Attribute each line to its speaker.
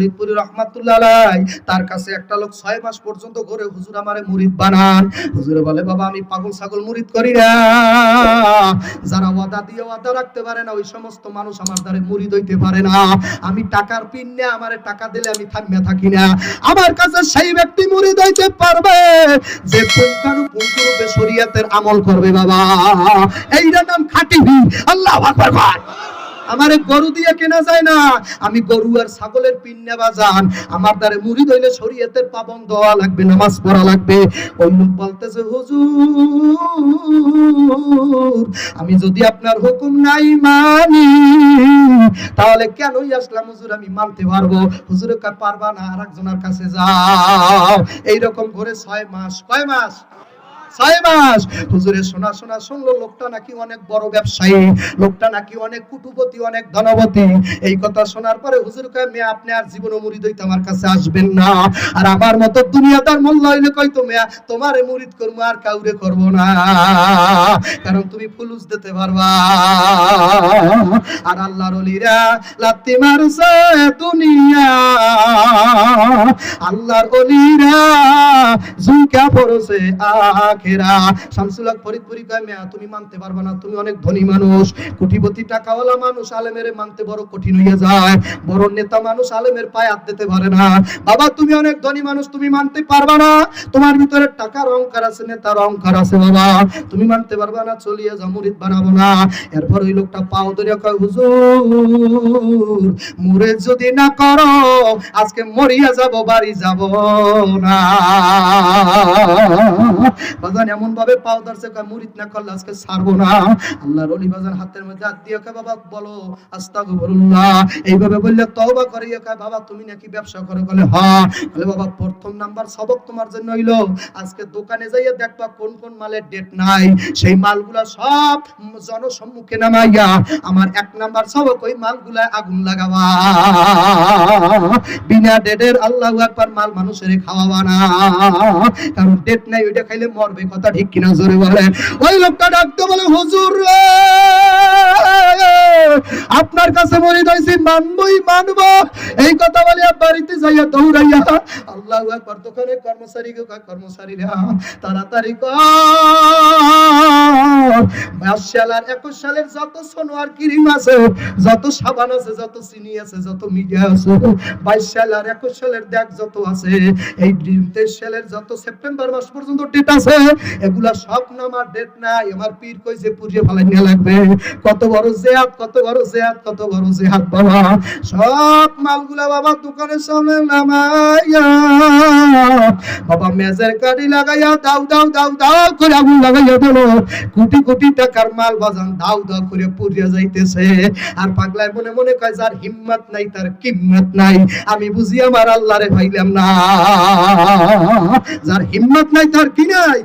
Speaker 1: ফরিদপুরি রহমাতুল্লাহ তার কাছে একটা লোক ছয় মাস পর্যন্ত ঘরে হুজুর আমারে মুরিদ বানান। হুজুরে বলে, বাবা, আমি পাগল ছাগল মুরিদ করি না। যারা ওয়াদা দিয়ে ওয়াদা রাখতে পারে না, ওই সমস্ত মানুষ আমার দ্বারে মুরিদ হইতে পারে না। আমি টাকার পিন না আমারে টাকা দিলে আমি থামিয়া থাকি না। আমার কাছে সেই ব্যক্তি মুরিদ হইতে পারবে যে পুঙ্খানু পুঙ্খরূপে শরীয়তের আমল করবে, বাবা। এইটার নাম খাঁটি আল্লাহ আকবার। আমারে গরু দিয়ে কেনা যায় না। আমি গরু আর ছাগলের পিন্নে বাজান আমার দ্বারে মুড়ি ধইলে শরীয়তের পাবন দেওয়া লাগবে, নামাজ পড়া লাগবে। ওই লোক বলতেছে হুজুর, আমি যদি আপনার হুকুম নাই মানি, তাহলে কেনই আসলাম হুজুর? আমি মানতে পারব। হুজুরে পারবা না আর একজনের কাছে যাও। এইরকম করে ছয় মাস, কয় মাস? ছয় মাস। হুজুরের শোনা শোনা, শুনলো, লোকটা নাকি অনেক বড় ব্যবসায়ী, লোকটা নাকি অনেক কুটুপতি, অনেক ধনবতী। এই কথা শোনার পরে হুজুর কয়, মেয়ে, আপনি আর জীবনে মুরিদ হইতে আমার কাছে আসবেন না। আর আমার মতো দুনিয়াদার মোল্লা হইলে কই তো, মেয়া, তোমারে মুরিদ করব আর কাউরে করব না। কারণ তুমি ফুলুস দিতে পারবা। আর আল্লাহর ওলিরা লাত্তি মারছে দুনিয়া আল্লাহর ওলিরা ঝুঁকা পড়ছে আখেরা। শামসুল হক ফরিদপুরি কয়, মেয়া, তুমি মানতে পারবা না, তুমি অনেক ধনী মানুষ। কোটিপতি টাকাওয়ালা মানুষ আলেমের মানতে বড় কঠিন হয়ে যায়। বড় নেতা মানুষ আলেমের পায়ে হাত দিতে পারে না। বাবা, তুমি অনেক ধনী মানুষ, তুমি মানতে পারবা না। তোমার ভিতরে টাকার অহংকার আছে, নেতার অহংকার আছে, বাবা। তুমি মানতে পারবা না, চলিয়ে যাও, মুরিদ বানাবো না। এরপর ওই লোকটা পাও ধরে কয়, হুজুর মুরিদ যদি না করো, আজকে মরিয়া যাব। বাড়ি যাব না। এমন ভাবে পাও ধরছে মুরিদ না করলে আজকে ছাড়বো না। আল্লাহর ওলি বাজান হাতের মধ্যে হাত দিয়ে কয়, বাবা, বলো, আস্তাগফিরুল্লাহ। এইভাবে বললে তওবা করিয়ে কয়, বাবা, তুমি নাকি ব্যবসা করে? বলে হ্যাঁ বলে, বাবা, প্রথম নাম্বার সবক তোমার জন্য হইল। আজকে দোকানে যাইয়ে দেখবা কোন কোন মালের ডেট নাই। সেই মালগুলা সব জনসম্মুখে নামাইয়া আমার এক নাম্বার সবক ওই মালগুলা আগুন লাগাবা। বিনা ডেটের আল্লাহু আকবার, মাল মানুষের খাওয়াবা না। কারণ ডেট নাই, ওইটা খাইলে মরবে, কথা ঠিক কিনা জোরে বলে ওই লোকটা ডাকতে বলে, হুজুর আপনার কাছে মনে হয়েছে, মানবই মানব। এই কথা বলে বাড়িতে যাইয়া দৌড়াইয়া আল্লাহু আকবার দোকানে কর্মচারী কর্মচারীরা, তাড়াতাড়ি কর। সাল আর একুশ সালের যত সোনোয়ার ক্রিম আছে, যত সাবান আছে, যত চিনি আছে, যত মিডিয়া আছে, বাইশ সাল আর একুশ সালের দেখ যত আছে, এই তেইশ সালের যত সেপ্টেম্বর মাস পর্যন্ত ডেট আছে, এগুলা সব নামার ডেট নাই। আমার পীর কইছে, পুড়িয়ে ফেলাই নিয়ে লাগবে। কত বড় জেহাদ, কত বড় জেহাদ, কত বড় জেহাদ বাবা। সব মালগুলা বাবা দোকানের সামনে নামাইয়া কোটি কোটি টাকার মাল বাজান দাও দাও করে পুড়িয়া যাইতেছে। আর পাগলায় মনে মনে কয়, যার হিম্মত নাই, তার কিম্মত নাই। আমি বুঝি আমার আল্লাহরে পাইলাম না। যার হিম্মত নাই, তার কি নাই?